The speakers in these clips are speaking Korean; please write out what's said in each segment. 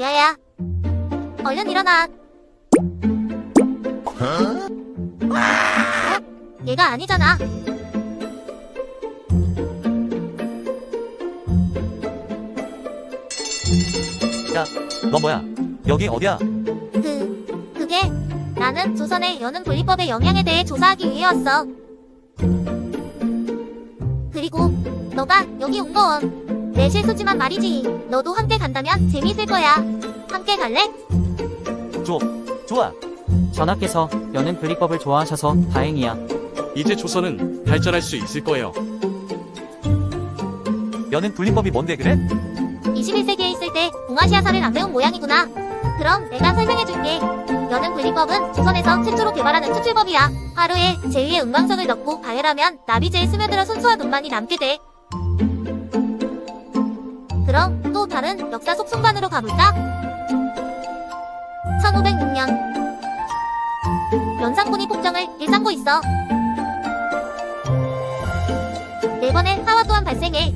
야야, 얼른 일어나. 어? 얘가 아니잖아. 너 뭐야? 여기 어디야? 그, 그게 나는 조선의 여는 분리법의 영향에 대해 조사하기 위해 왔어. 그리고 너가 여기 온 건 내 실수지만 말이지. 너도 함께 간다면 재미있을 거야. 함께 갈래? 좋아. 전하께서 여는 분리법을 좋아하셔서 다행이야. 이제 조선은 발전할 수 있을 거예요. 여는 분리법이 뭔데 그래? 21세기에 있을 때 동아시아사를 안 배운 모양이구나. 그럼 내가 설명해줄게. 여는 분리법은 조선에서 최초로 개발하는 추출법이야. 하루에 제위에 은광석을 넣고 가열하면 나비제에 스며들어 순수한 눈만이 남게 돼. 다른 역사 속 순간으로 가볼까? 1506년 연산군이 폭정을 일삼고 있어. 네 번의 하와 또한 발생해.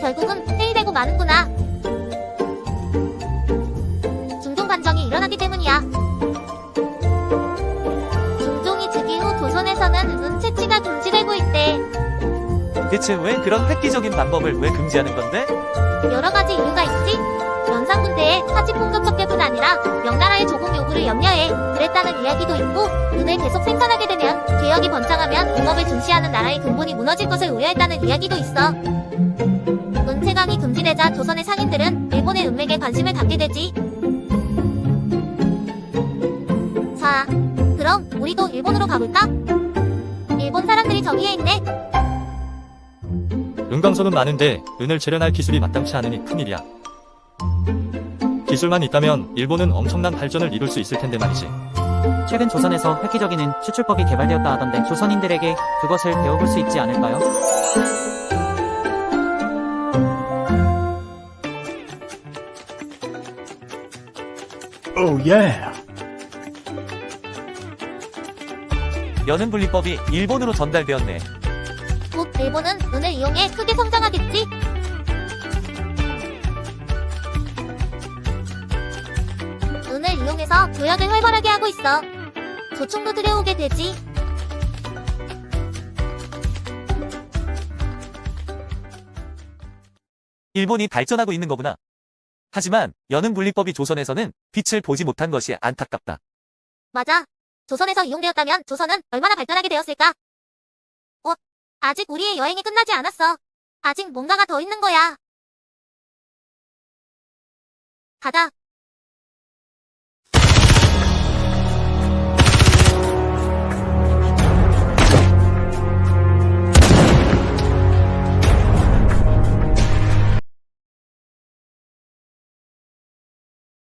결국은 회의되고 마는구나. 중종 반정이 일어나기 때문이야. 즉위 후 조선에서는 은 채취가 금지되고 있대. 대체 왜 그런 획기적인 방법을 왜 금지하는 건데? 여러 가지 이유가 있지. 연산군 때의 사치 폭격뿐 아니라 명나라의 조공 요구를 염려해 그랬다는 이야기도 있고 은을 계속 생산하게 되면 개혁이 번창하면 농업을 중시하는 나라의 근본이 무너질 것을 우려했다는 이야기도 있어. 은채광이 금지되자 조선의 상인들은 일본의 은맥에 관심을 갖게 되지. 자, 그럼 우리도 일본으로 가볼까? 저기에 있네. 은광석은 많은데 은을 재련할 기술이 마땅치 않으니 큰일이야. 기술만 있다면 일본은 엄청난 발전을 이룰 수 있을 텐데 말이지. 최근 조선에서 획기적인 은 추출법이 개발되었다 하던데 조선인들에게 그것을 배워볼 수 있지 않을까요? Oh, yeah. 여는 분리법이 일본으로 전달되었네. 곧 일본은 은을 이용해 크게 성장하겠지? 은을 이용해서 교역을 활발하게 하고 있어. 조충도 들여오게 되지. 일본이 발전하고 있는 거구나. 하지만 여는 분리법이 조선에서는 빛을 보지 못한 것이 안타깝다. 맞아. 조선에서 이용되었다면 조선은 얼마나 발전하게 되었을까? 어, 아직 우리의 여행이 끝나지 않았어. 아직 뭔가가 더 있는 거야. 가자.